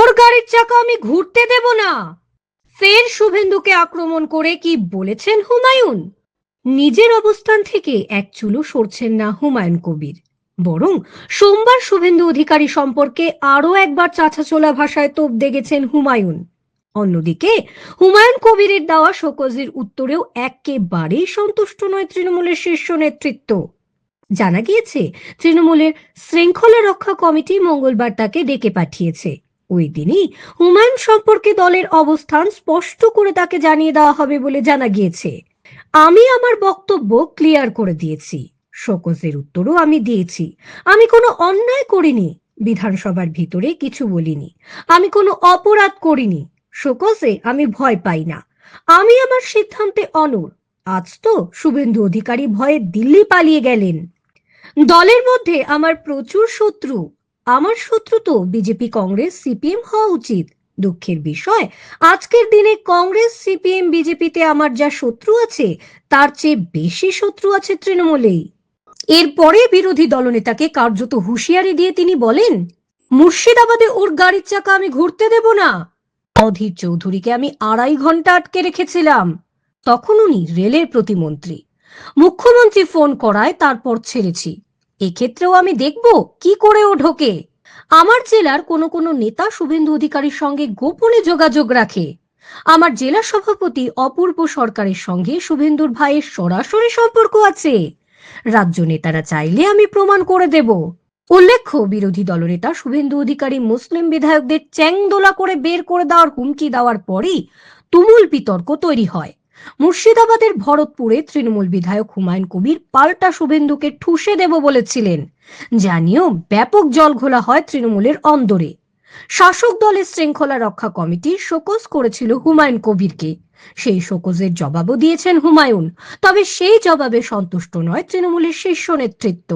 ওর গাড়ির চাকা আমি ঘুরতে দেব না। ফের শুভেন্দুকে আক্রমণ করে কি বলেছেন হুমায়ুন? নিজের অবস্থান থেকে এক চুলো সরছেন না হুমায়ুন কবির। বরং সোমবার শুভেন্দু অধিকারী সম্পর্কে আরও একবার চাছাচোলা ভাষায় তোপ দেখেছেন হুমায়ুন। অন্যদিকে হুমায়ুন কবিরের দেওয়া শোকজের উত্তরেও একেবারেই সন্তুষ্ট নয় তৃণমূলের শীর্ষ নেতৃত্ব। জানা গিয়েছে, তৃণমূলের শৃঙ্খলা রক্ষা কমিটি মঙ্গলবার তাকে ডেকে পাঠিয়েছে। ওই দিনই হুমায়ুন সম্পর্কে দলের অবস্থান স্পষ্ট করে তাকে জানিয়ে দেওয়া হবে বলে জানা গিয়েছে। আমি আমার বক্তব্য ক্লিয়ার করে দিয়েছি। শোকজের উত্তরও আমি দিয়েছি। আমি কোনো অন্যায় করিনি। বিধানসভার ভিতরে কিছু বলিনি। আমি কোনো অপরাধ করিনি। শোকজে আমি ভয় পাই না। আমি আমার সিদ্ধান্তে অনর আজ তো শুভেন্দু অধিকারী ভয়ে দিল্লি পালিয়ে গেলেন। দলের মধ্যে আমার প্রচুর শত্রু। আমার শত্রু তো বিজেপি, কংগ্রেস, সিপিএম হওয়া উচিত। দুঃখের বিষয়, আজকের দিনে কংগ্রেস, সিপিএম, বিজেপিতে আমার যা শত্রু আছে, তার চেয়ে বেশি শত্রু আছে তৃণমূলেই। এরপরে বিরোধী দলনেতাকে কার্যত হুঁশিয়ারি দিয়ে তিনি বলেন, মুর্শিদাবাদে ওর গাড়ির চাকা আমি ঘুরতে দেব না। অধীর চৌধুরীকে আমি আড়াই ঘণ্টা আটকে রেখেছিলাম। তখন উনি রেলের প্রতিমন্ত্রী। মুখ্যমন্ত্রী ফোন করায় তারপর ছেড়েছি। এক্ষেত্রেও আমি দেখব কি করে ও ঢোকে। আমার জেলার কোনো কোনো নেতা শুভেন্দু অধিকারীর সঙ্গে গোপনে যোগাযোগ রাখে। আমার জেলা সভাপতি অপূর্ব সরকারের সঙ্গে শুভেন্দুর ভাইয়ের সরাসরি সম্পর্ক আছে। রাজ্য নেতারা চাইলে আমি প্রমাণ করে দেব। উল্লেখ্য, বিরোধী দলনেতা শুভেন্দু অধিকারী মুসলিম বিধায়কদের চ্যাংদোলা করে বের করে দেওয়ার হুমকি দেওয়ার পরই তুমুল বিতর্ক তৈরি হয়। মুর্শিদাবাদের ভরতপুরে তৃণমূল বিধায়ক হুমায়ুন কবির পাল্টা শুভেন্দুকে ঠুসে দেব বলেছিলেন। জানিয়েও ব্যাপক জলঘোলা হয় তৃণমূলের অন্দরে। শাসক দলের শৃঙ্খলা রক্ষা কমিটি শোকজ করেছিল হুমায়ুন কবিরকে। সেই শোকজের জবাবও দিয়েছেন হুমায়ুন। তবে সেই জবাবে সন্তুষ্ট নয় তৃণমূলের শীর্ষ নেতৃত্ব।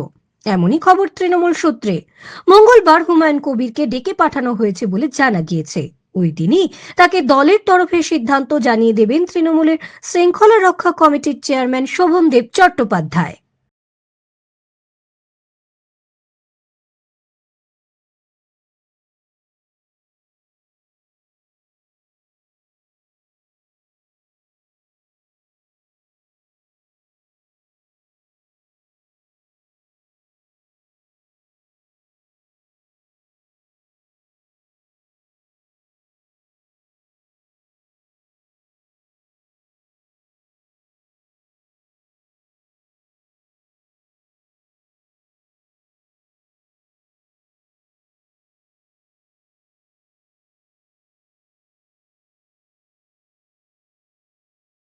এমনই খবর তৃণমূল সূত্রে। মঙ্গলবার হুমায়ুন কবিরকে ডেকে পাঠানো হয়েছে বলে জানা গিয়েছে। ওই দিনই তাকে দলের তরফে সিদ্ধান্ত জানিয়ে দেবেন তৃণমূলের শৃঙ্খলা রক্ষা কমিটির চেয়ারম্যান শোভনদেব চট্টোপাধ্যায়।